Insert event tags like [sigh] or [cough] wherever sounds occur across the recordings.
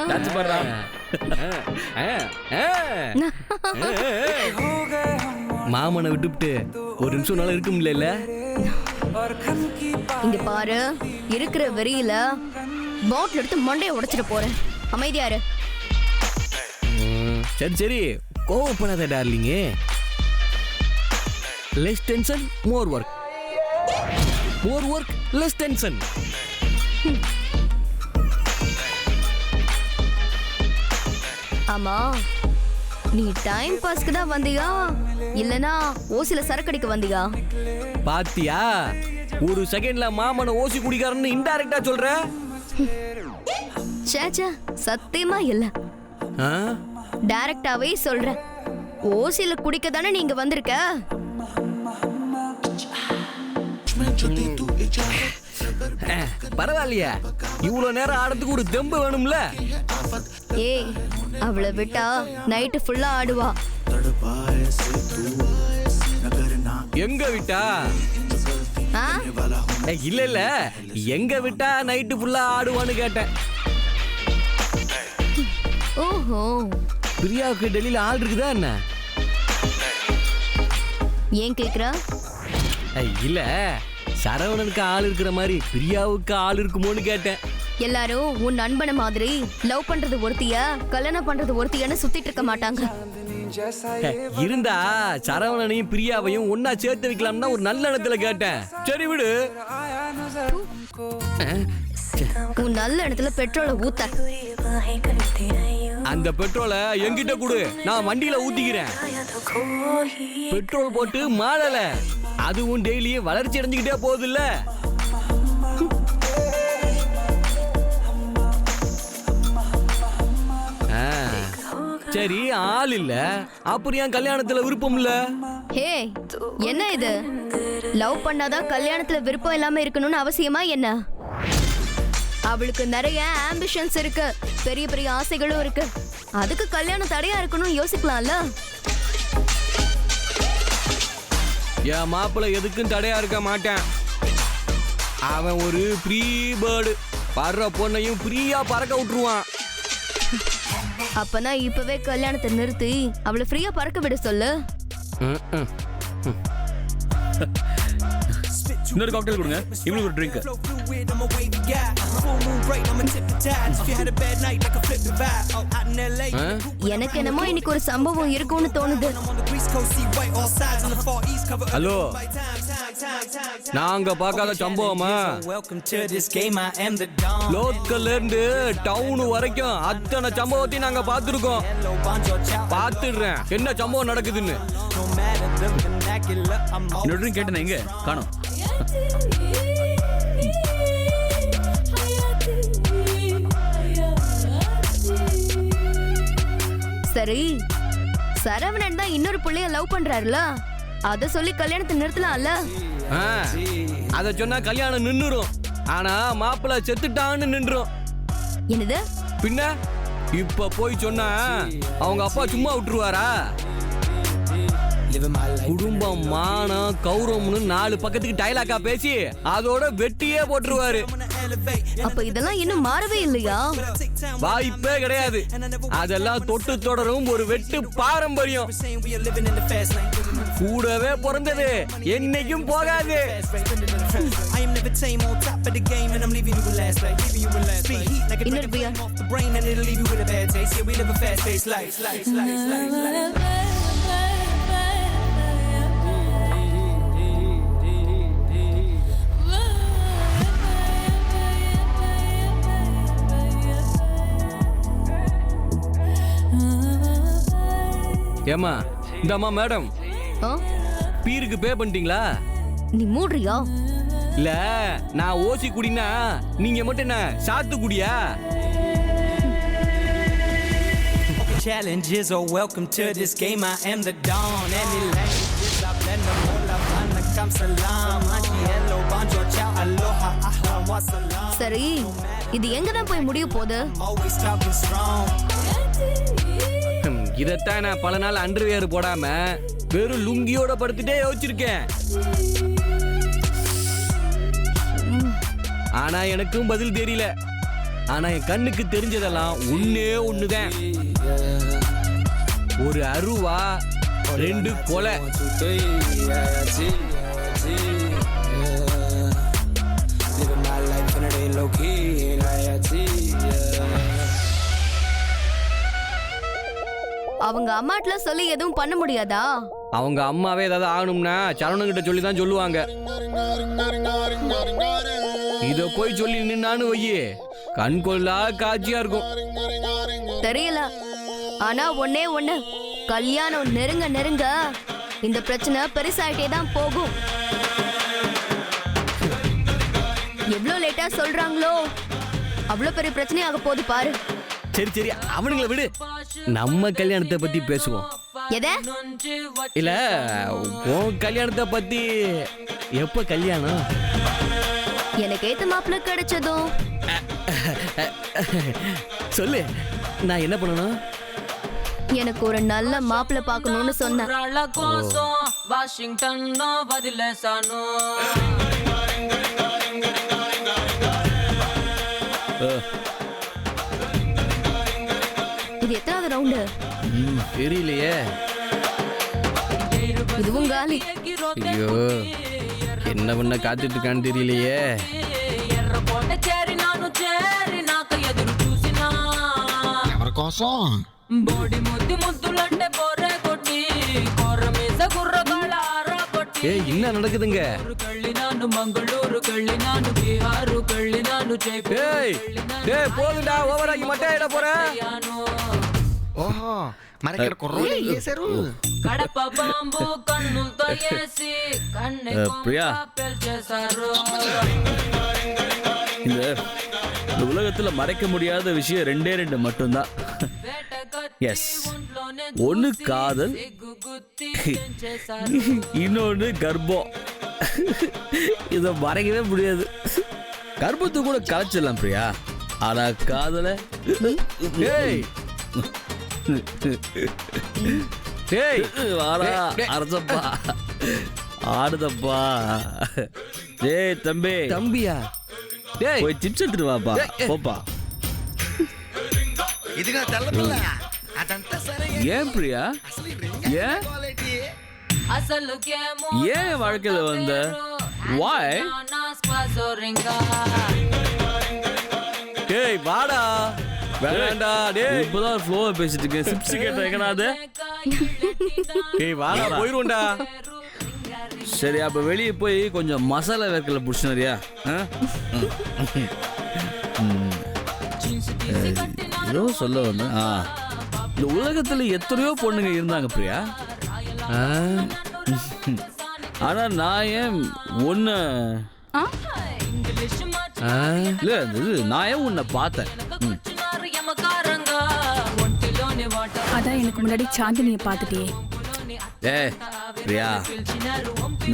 Dance பண்றா ஆ. மாமனை விட்டுவிட்டு ஒரு நிமிஷம் நல்லா இருக்க முடியல இங்க பாரு இருக்கிற வெறியில பாட்டில் எடுத்து மண்டைய உடைச்சிட்டு போறேன். அமைதியா இரு. சரி சரி. கோவப்படாத டார்லிங்க. Less tension more work more work less tension ஆமா. நீ டைம் பாஸ்க்கு தான் வந்தியா? இல்லனா ஓசில சரக்கடிக்க வந்தியா? பாத்தியா? ஒரு செகண்ட்ல மாமனை ஓசி குடிக்காரன்னு இன்டைரக்டா சொல்ற? சேச்சா சத்தியமா இல்ல? டைரக்டாவே சொல்றேன் ஓசில குடிக்க தானே நீங்க வந்திருக்க? பரவாயில்லையா. இவ்வளவு நேரம் ஆடுறதுக்கு ஒரு தெம்பு வேணும்ல? ஏய் அவளை விட்டா நைட்டு ஃபுல்லா ஆடுவா. எங்க விட்டா? ஆ? ஏய், இல்ல இல்ல. எங்க விட்டா நைட்டு ஃபுல்லா ஆடுவான்னு கேட்டேன். ஓஹோ. பிரியாவுக்கு டெல்லியில ஆள் இருக்குதா என்ன? ஏன் கேக்குற? ஏய், இல்ல. சரவணனுக்கு ஆள் இருக்கிற மாதிரி பிரியாவுக்கு ஆள் இருக்குமோன்னு கேட்டேன். எல்லாரும் உன் நண்பனை மாதிரி லவ் பண்றது ஒருத்திய கல்யாணம் பண்றது ஒருத்தியன்னு சுத்திட்டு இருக்க மாட்டாங்க. இருந்தா சரவணனையும் பிரியாவையும் ஒன்னா சேர்த்து வைக்கலாம்னா ஒரு நல்ல இடத்துல கேட்டேன். சரி விடு. உன் நல்ல இடத்துல பெட்ரோலை ஊத்த. அந்த பெட்ரோலை என்கிட்ட கொடு. நான் வண்டியில ஊத்திக்கிறேன். பெட்ரோல் போட்டு மாடல அதுவும் டெய்லியும் வளர்ச்சி அடைஞ்சுக்கிட்டே போகுதுல்ல. சரி ஆள் இல்ல. அப்புறம் ஏன் கல்யாணத்துல விருப்பம் இல்ல? ஹே என்ன இது? லவ் பண்ணாதான் கல்யாணத்துல விருப்பம் இல்லாம இருக்கணும்னு அவசியமா என்ன? அவளுக்கு நிறைய ஆம்பிஷன்ஸ் இருக்கு. பெரிய பெரிய ஆசைகளும் இருக்கு. அதுக்கு கல்யாணம் தடையா இருக்கணும் யோசிக்கலாம்ல? என் மாப்பிள்ளை எதுக்கும் தடையா இருக்க மாட்டேன். அவன் ஒரு ஃப்ரீ பேர்டு படுற பொண்ணையும் ஃப்ரீயா பறக்க விட்டுருவான். அப்பனா இப்பவே கல்யாணத்தை நிறுத்தி அவளை ஃப்ரீயா பறக்க விட சொல்லு. ம், ம். இன்னொரு காக்டெயில் கொடுங்க. இவளுக்கு ஒரு ட்ரிங்க்? எனக்கு என்னமோ இன்னைக்கு ஒரு சம்பவம் இருக்கும்னு தோணுது. I'm நாங்க பார்க்காத சம்பவமா. லோக்கல்ல இருந்து டவுன் வரைக்கும் அத்தனை சம்பவத்தையும் நாங்க பார்த்துருக்கோம். பார்த்துடுறேன் என்ன சம்பவம் நடக்குதுன்னு ட்ரிங்க் கேட்டேன் எங்க காணோம் சரி சரவணன் தான் இன்னொரு புள்ளைய லவ் பண்றாருல அத சொல்லி கல்யாணத்தை நிறுத்தலாம்ல? அத சொன்னா கல்யாணம் நின்னுரும் ஆனா மாப்பிள்ளை செத்துட்டான்னு நின்றும். என்னது? பின்ன? இப்ப போய் சொன்னா அவங்க அப்பா சும்மா விட்டுருவாரா. குடும்பம் மானம் கௌரவம்னு நாலு பக்கத்துக்கு டைலாக்கா பேசி அதோட வெட்டியே போட்டுருவாரு. அப்ப இதெல்லாம் இன்னும் மாறவே இல்லையா? வாய்ப்பே கிடையாது. அதெல்லாம் தொட்டு தொடரும் ஒரு வெட்டு பாரம்பரியம். கூடவே பிறந்தது என்னைக்கும் போகாது life, life. ஏமா இந்தம்மா மேடம்? பீருக்கு பே பண்ணிட்டீங்களா நீ மூடுறியா இல்ல நான் ஓசி குடினா நீங்க மட்டும் என்ன சாத்து குடியா Challenges are welcome to this game. I am the dawn. Any languages, I blend them all up. Anakam salam. Haji, hello, bonjour, ciao, aloha, ahlan, wa salam. சரி இது எங்க தான் போய் முடிய போகுது Always talking strong. இதைத்தான் நான் பல நாள் அண்டர்வேர் போடாம வெறும் லுங்கியோட படுத்துட்டே யோசிச்சிருக்கேன். ஆனா எனக்கும் பதில் தெரியல. ஆனா என் கண்ணுக்கு தெரிஞ்சதெல்லாம் ஒன்னே ஒண்ணுதான். ஒரு அருவா ரெண்டு கொலை. Low key அவங்க அம்மாட்ல சொல்லி எதுவும் பண்ண முடியாதா? அவங்க அம்மாவே ஏதாவது ஆகணும்னா சரவணங்கிட்ட சொல்லி தான் சொல்லுவாங்க. இத போய் சொல்லி நின்னான்னு வையே. கண் கொள்ளா காட்சியா இருக்கும். தெரியல. ஆனா ஒண்ணே ஒண்ணு. கல்யாணம் நெருங்க நெருங்க இந்த பிரச்சனை பெருசாயிட்டே தான் போகும். எவ்வளவு லேட்டா சொல்றாங்களோ அவ்வளவு பெரிய பிரச்சனை ஆக போகுது பாரு. சரி சரி. அவனுங்கள விடு. நம்ம கல்யாணத்தை பத்தி பேசுவோம். எதை? இல்ல உன் கல்யாணத்தை பத்தி எப்ப கல்யாணம்? எனக்கு ஏத்த மாப்பிள்ள கிடைச்சதும். சொல்லு நான் என்ன பண்ணணும்? எனக்கு ஒரு நல்ல மாப்பிள்ள பார்க்கணும்னு சொன்னேன். வாஷிங்டன் பதில சானோ Uh. వదిలేశాను இது எத்தனாவது ரவுண்டு ம், தெரியலையே இதுவும் காலி ஐயோ என்ன பண்ண காத்துட்டு இருக்கான்னு தெரியலையே ఎర్రకోట చేరినాను చేరినాక ఎదురు చూసినా ఎవరి కోసం బోడి ముద్దు ముద్దులంటే బోరే కొట్టి కొర్ర మీద గుర్రగాళ్ళ ఆరా కొట్టి ஏய் என்ன நடக்குதுங்க కళ్ళినాను మంగళూరు కళ్ళినాను బీహారు కళ్ళినాను ஏய் டேய் போதுடா ஓவராகி மட்டை இட போற ఓహో మరి ఇక్కడ కుర్రోళ్ళు ఏం చేశారు కడప బాంబు కన్నులతో వేసి కన్నె ప్రియా. పెల్చేశారు இந்த இந்த உலகத்துல மறைக்க முடியாத விஷயம் ரெண்டே ரெண்டு மட்டும்தான் எஸ் ஒன்னு காதல் இன்னொன்னு கர்ப்பம் இத மறைக்கவே முடியாது கர்ப்பத்தை கூட கலைச்சிடலாம் பிரியா ஆனா காதல டேய் டேய் வாடா அரசப்பா ஆடுதப்பா டேய் தம்பி தம்பியா டேய் போய் சிப்ஸ் எடுத்துட்டு வாப்பா ஏய், ஏய். போப்பா ఇదిగా తెల్లపిల్ల అదంతా సరే ஏன் பிரியா అసలు ఈ ring ஏன் క్వాలిటీ అసలు ஏன் வாழ்க்கையில வந்த வாய் டேய் வாடா வேண்டாம்டா டேய். இப்பதான் ஃப்ளோவை பேசிட்டு இருக்கேன். சிப்ஸ் கேட்ட எங்கனாது? டேய் வாடா போயிருவோம்டா. சரி அப்ப வெளியே போய் கொஞ்சம் மசாலா வேர்க்கல புடிச்சினரியா ஏதோ சொல்ல வந்தேன் ஆ. இந்த உலகத்துல எத்தனையோ பொண்ணுங்க இருந்தாங்க பிரியா? ஆ, ஆனா நான் ஏன் ஒன்னு ஆ, இல்ல இது நான் ஏன் உன்னை பார்த்தேன்? அதான் எனக்கு முன்னாடி சாந்தினியை பார்த்துட்டே ஏ பிரியா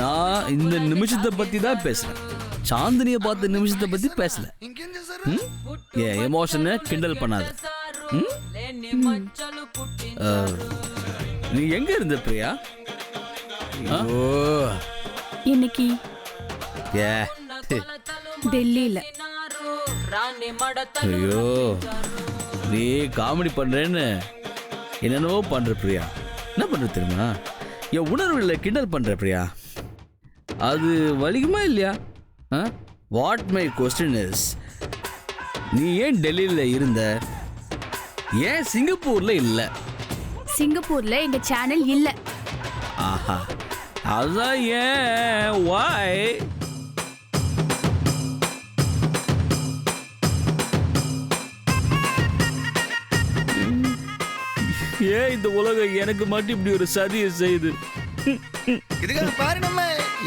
நான் இந்த நிமிஷத்தை பத்தி தான் பேசுறேன். சாந்தினியை பார்த்த நிமிஷத்தை பத்தி பேசல. ஏ எமோஷனை கிண்டல் பண்ணாத. நீ எங்க இருந்த பிரியா? ஓ இன்னைக்கு ஏ டெல்லியில. ஐயோ நீ காமெடி பண்றேன்னு. என்னென்னவோ பண்ற பிரியா. என்ன பண்ற தெரியுமா? என் உணர்வுல கிண்டல் பண்ற பிரியா. அது வலிக்குமா இல்லையா? வாட் மை கொஸ்டின் இஸ் நீ ஏன் டெல்லியில இருந்த? ஏன் சிங்கப்பூர்ல இல்ல? சிங்கப்பூர்ல எங்க சேனல் இல்ல. ஆஹா. அதான் ஏன்? வாய் ஏன் இந்த உலகம் எனக்கு மட்டும் இப்படி ஒரு சதியை செய்யுது ఇదిగా పారినమ్మ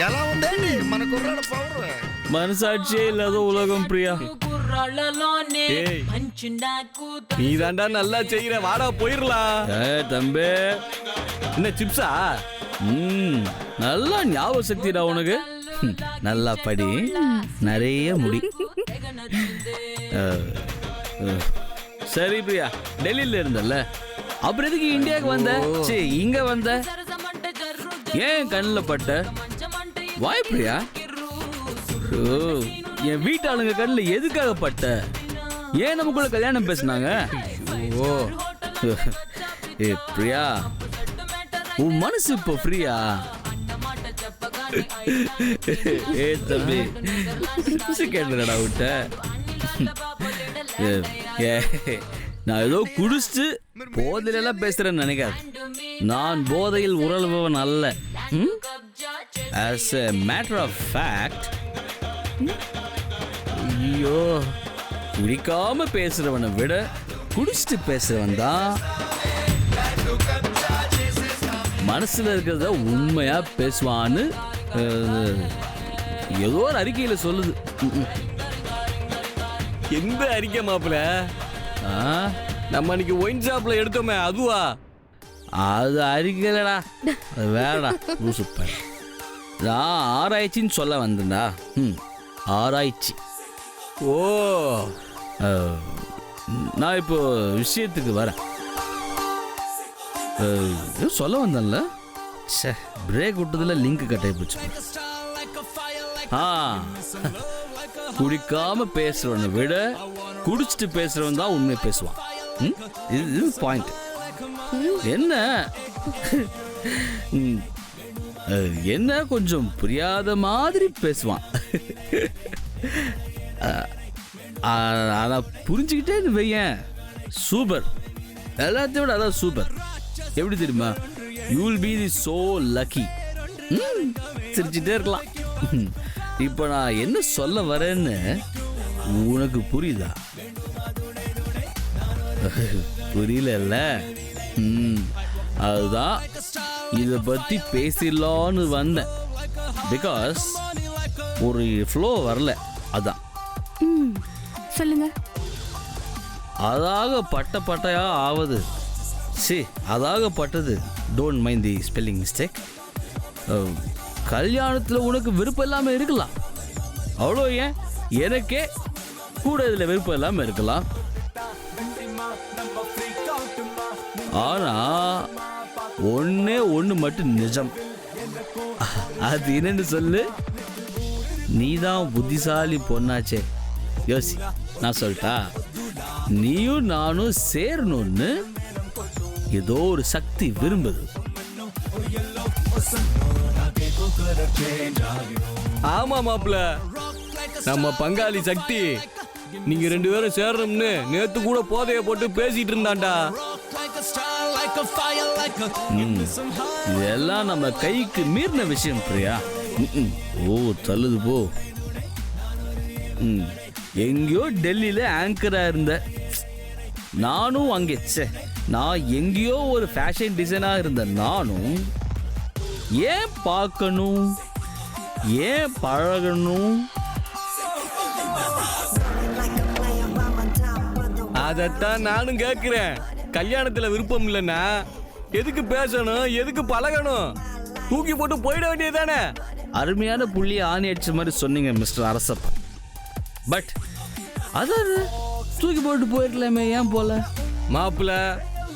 ఎలా ఉందండి మన కుర్రాడు పవర్ மனசாட்சியே இல்லாத உலகம் பிரியா కుర్రాళ్ళలోనే ఏయ్. మంచి నాకు நீ தாண்டா நல்லா செய்யற வாடா போயிரலாம் ஏ தம்பி என்ன சிப்ஸா ம் நல்லா ஞாபக சக்திடா உனக்கு ம், நல்லா படி நிறைய முடி அஹ், அஹ். சரி பிரியா டெல்லியில இருந்தல்ல அப்புறம் எதுக்கு இந்தியாவுக்கு வந்த? சரி இங்க வந்த? ஏன் கண்ணில் பட்ட? வாய்ப்பியா என் வீட்டாளுங்க கண்ணில் எதுக்காக பட்ட? ஏன் நமக்குள்ள கல்யாணம் பேசினாங்க? ஓ ஏ பிரியா உன் மனசு இப்போ ஃப்ரீயா? ஏ தம்பி கேட்டுடா விட்ட ஏ நான் ஏதோ குடிச்சிட்டு போதையில எல்லாம் பேசுறேன்னு நினைக்காது நான் போதையில் உறல்பவன் அல்ல. As a matter of fact ஐயோ குடிக்காம பேசுறவனை விட குடிச்சிட்டு பேசுறவன் தான் மனசில் இருக்கிறத உண்மையாக பேசுவான்னு ஏதோ ஒரு அறிக்கையில் சொல்லுது. எந்த அறிக்கை மாப்பிள்ள நம்ம அன்னைக்கு ஒயின் ஷாப்ல எடுத்தோமே அதுவா? அது அறிக்கையிலடா அது வேறடா. சூப்பர் நான் ஆராய்ச்சின்னு சொல்ல வந்தேன்டா. ம் ஆராய்ச்சி. ஓ. நான் இப்போ விஷயத்துக்கு வரேன். சொல்ல வந்தேன்ல. சே பிரேக் விட்டதுல லிங்க் கட்டாயி போச்சு. ஆ. குடிக்காம பேசுறவனை விட குடிச்சிட்டு பேசுறவன் தான் உண்மை பேசுவான். இது பாயிண்ட் என்ன? என்ன கொஞ்சம் புரியாத மாதிரி பேசுவான். ஆனால் ஆனா புரிஞ்சுக்கிட்டே வையேன். சூப்பர். எல்லாத்தையும் விட அதான் சூப்பர். எப்படி தெரியுமா? You will be the so lucky சிரிச்சுட்டே இருக்கலாம். இப்போ நான் என்ன சொல்ல வரேன்னு உனக்கு புரியுதா? புரியலல்ல? ம் அதுதான் இதை பற்றி பேசிடலான்னு வந்தேன். பிகாஸ் ஒரு ஃப்ளோ வரல அதான். சொல்லுங்க. அதாக பட்ட பட்டையா ஆவது? சி அதாக பட்டது. Don't mind the spelling mistake கல்யாணத்தில் உனக்கு விருப்பம் இல்லாமல் இருக்கலாம். அவ்வளோ ஏன்? எனக்கே கூட இதில் விருப்பம் இல்லாமல் இருக்கலாம். ஆனா ஒன்னே ஒன்று மட்டும் நிஜம். அது என்னன்னு சொல்லு. நீதான் புத்திசாலி பொண்ணாச்சே. யோசி நான் சொல்லிட்டா நீயும் நானும் சேரணும்னு ஏதோ ஒரு சக்தி விரும்புது. ஆமா மாப்பிள நம்ம பங்காளி சக்தி நீங்க ரெண்டு பேரும் சேரணும்னு நேத்து கூட போதைய போட்டு பேசிட்டு இருந்தான்டா. இதெல்லாம் நம்ம கைக்கு மீறின விஷயம் பிரியா. ஓ தள்ளுது போ. எங்கேயோ டெல்லியில ஆங்கரா இருந்த. நானும் அங்கே ச்சே. நான் எங்கேயோ ஒரு ஃபேஷன் டிசைனா இருந்த நானும் ஏன் பார்க்கணும்? ஏன் பழகணும்? அதத்தான் நானும் கேக்குறேன் கல்யாணத்துல விருப்பம் இல்லைன்னா எதுக்கு பேசணும் எதுக்கு பழகணும்? தூக்கி போட்டு போயிட வேண்டியதானே அருமையான புள்ளியை ஆணி அடிச்ச மாதிரி சொன்னீங்க மிஸ்டர் அரசப்பா. பட் அதான் தூக்கி போட்டு போயிருக்கலாமே ஏன் போல? மாப்பிள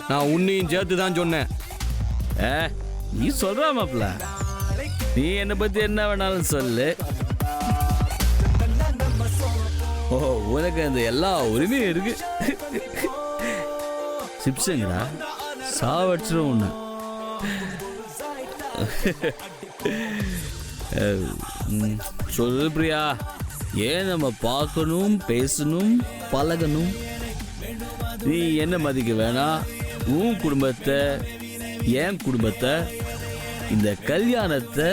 நான் உன்னையும் சேர்த்து தான் சொன்னேன். ஏ நீ சொல்ற மாப்ள நீ என்னை பத்தி என்ன வேணாலும் சொல்லு. ஓ உனக்கு அந்த எல்லா உரிமையும் இருக்கு. சிப்ஸுங்கடா சாவடிச்சிடும் ஒன்று சொல்லு பிரியா. ஏன் நம்ம பார்க்கணும் பேசணும் பழகணும்? நீ என்ன மதிக்க வேணாம் உன் குடும்பத்தை என் குடும்பத்தை இந்த கல்யாணத்தை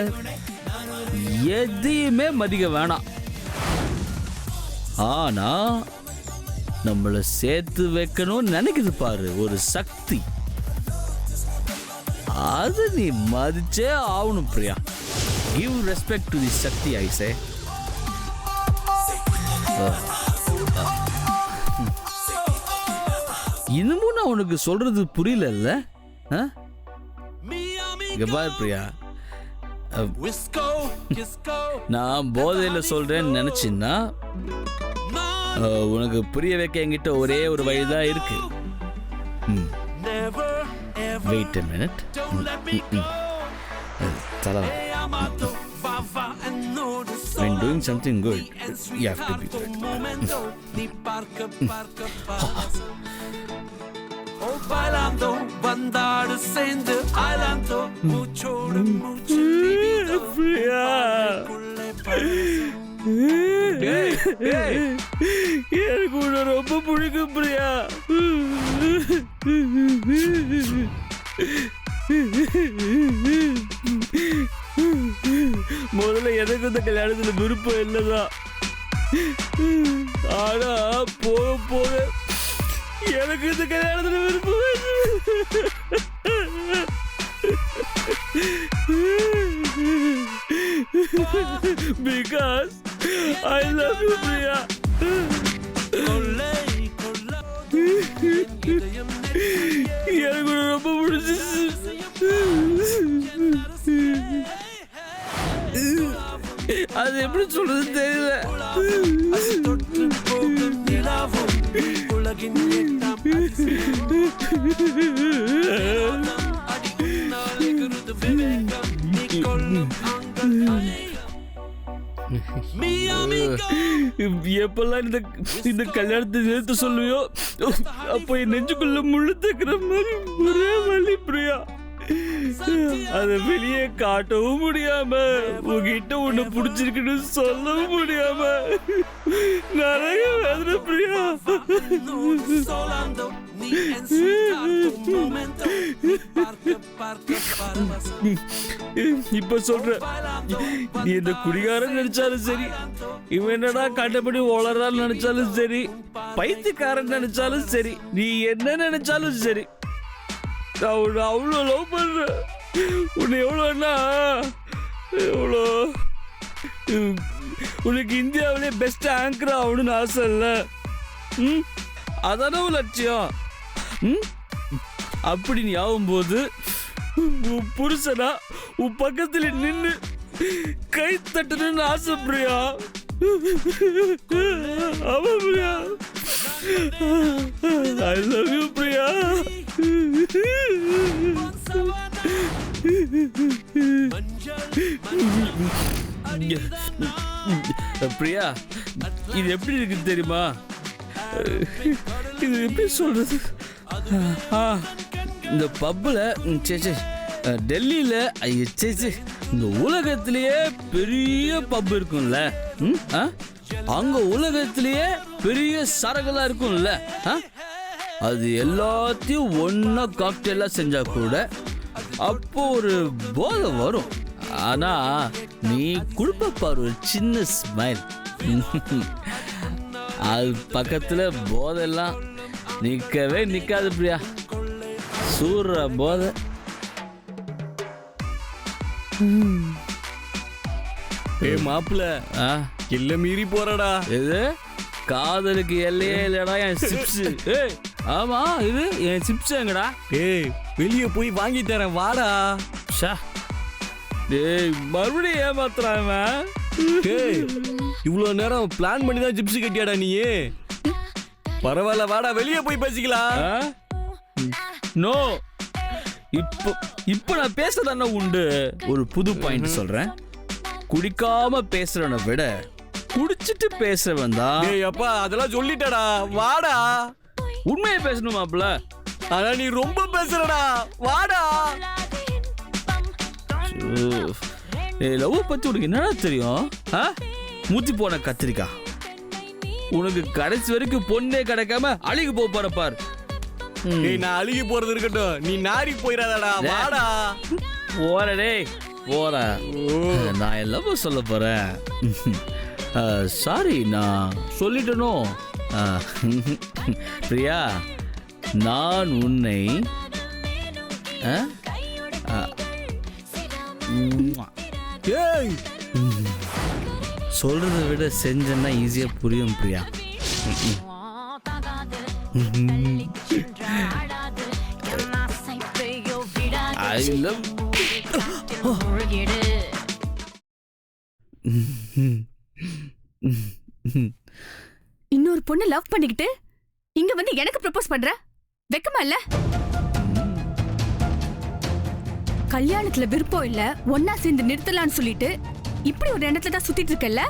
எதையுமே மதிக்க வேணாம். ஆனால் நம்மளை சேர்த்து வைக்கணும்னு நினைக்குது பாரு ஒரு சக்தி. அது நீ மதிச்சே ஆகணும் Priya. Give respect to the Shakti ஐசே. இன்னமும் நான் உனக்கு சொல்றது புரியலல்ல? பாரு பிரியா. நான் போதையில சொல்றேன்னு நினைச்சின்னா உனக்கு புரிய வைக்க என்கிட்ட ஒரே ஒரு வழிதான் இருக்கு. வெயிட் a மினிட் தலை when doing something good, you have to be good. பாலாந்தோ வந்தாடு சேர்ந்து ஆலாந்தோ மூச்சோடு மூச்சு பிரியா எனக்கு உன்னை ரொம்ப பிடிக்கும் பிரியா. முதல்ல எனக்கு இந்த கல்யாணத்துல விருப்பம் இல்லைதான். ஆனா போக போக எனக்கு இந்த கல்யாணத்துல விருப்பம் because I love you Priya. எனக்கு ரொம்ப பிடிச்சிச்சு அது எப்படி சொல்றது தெரியல. தொற்று போகும் நிலாவும் உலகின் [laughs] எப்பெல்லாம் இந்த இந்த கல்யாணத்தை நிறுத்த சொல்லுவியோ அப்போ என் நெஞ்சுக்குள்ள முள்ளு தக்கிற மாதிரி ஒரே வழி பிரியா. அதை வெளியே காட்டவும் முடியாம உங்ககிட்ட ஒண்ணு பிடிச்சிருக்குன்னு சொல்லவும் முடியாம. நிறைய வேதனை Priya. Solando ni en su momento [laughs] இப்ப சொல்ற நீ இந்த குடிகாரன் நினைச்சாலும் சரி இவன் என்னடா கண்டபடி உளறான்னு நினைச்சாலும் சரி பைத்தியக்காரன் நினைச்சாலும் சரி நீ என்ன நினைச்சாலும் சரி. நான் உன்னை அவ்வளோ லவ் பண்றேன். உன்னை எவ்வளோன்னா எவ்வளோ? உனக்கு இந்தியாவிலே பெஸ்ட் ஆங்கர் ஆகணும்னு ஆசை இல்லை. ம்? அதானே லட்சியம். ம்? அப்படி நீ ஆகும்போது உன் புருஷனா உன் பக்கத்துல நின்று கை தட்டணும்னு ஆசை பிரியா. ஆமா Priya. I love you Priya. Priya இது எப்படி இருக்கு தெரியுமா? இது எப்படி சொல்றது? ஆ, இந்த பப்பில் சே டெல்லியில் ஐயோ இந்த உலகத்திலேயே பெரிய பப் இருக்கும்ல ம், ஆ? அங்க உலகத்திலேயே பெரிய சரகுலாம் இருக்கும்ல ஆ? அது எல்லாத்தையும் ஒன்றா காக்டெயிலாக செஞ்சா கூட அப்போ ஒரு போதை வரும் ஆனா நீ குடும்பப்பார் பாரு ஒரு சின்ன ஸ்மைல் [laughs] அது பக்கத்துல போதெல்லாம் நிக்கவே நிக்காது பிரியா சூற போதை ஏய் மாப்பிள ஆ? இல்ல மீறி போறடா. இது? காதலுக்கு எல்லையே இல்லடா என் சிப்ஸ். ஏய் ஆமா இது என் சிப்ஸ் எங்கடா? ஏய் வெளிய போய் வாங்கி தரேன் வாடா. ஷா டேய் மறுபடியும் ஏமாத்துறான் இவன். ஏய் இவ்வளவு நேரம் பிளான் பண்ணி தான் ஜிப்ஸி கட்டியாடா நீ பரவாயில்ல வாடா வெளிய போய் பேசிக்கலாம். ஆ? நோ. இப்போ இப்போ நான் பேசுறதானே உண்டு. ஒரு புது பாயிண்ட் சொல்றேன். குடிக்காம பேசுறவனை விட குடிச்சிட்டு பேசுறவன் தான். ஏய் அப்பா அதெல்லாம் சொல்லிட்டடா. வாடா. உண்மையை பேசணுமாப்ல ஆனா நீ ரொம்ப பேசுறடா. வாடா. ஏய் லவ் பத்தி உனக்கு என்னடா தெரியும்? ஆ? மூத்தி போன கத்திரிக்காய் உனக்கு கடைசி வரைக்கும் பொண்ணே கிடைக்காம அழுகி போக போற பார். ஏய் நான் அழுகி போறது இருக்கட்டும். நீ நாரி போயிடாதடா வாடா. போற டேய் போற நான் எல்லாமே சொல்ல போறேன். சாரி நான் சொல்லிட்டனோ? பிரியா நான் உன்னை சொல்றதை விட செஞ்சேன்னா ஈஸியா புரியும் பிரியா. ஐ லவ் இன்னொரு பொண்ணு லவ் பண்ணிக்கிட்டு இங்க வந்து எனக்கு ப்ரப்போஸ் பண்ற? வெக்கமா இல்ல? கல்யாணத்துல விருப்பம் இல்ல ஒன்னா சேர்ந்து நிறுத்தலாம்னு சொல்லிட்டு இப்படி ஒரு இடத்துல தான் சுத்திட்டு இருக்கல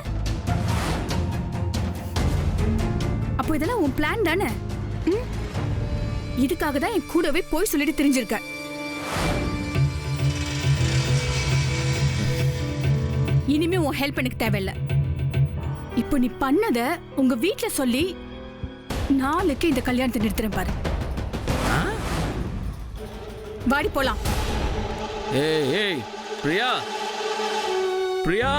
அப்போ இதெல்லாம் உன் பிளான் தானே? இதுக்காக தான் என் கூடவே போய் சொல்லிட்டு தெரிஞ்சிருக்க. இனிமே உன் ஹெல்ப் எனக்கு தேவையில்ல. இப்போ நீ பண்ணத உங்க வீட்ல சொல்லி நாளைக்கு இந்த கல்யாணத்தை நிறுத்துறேன் பாரு. வாடி போலாம். ஏய் ஏய் பிரியா. பிரியா.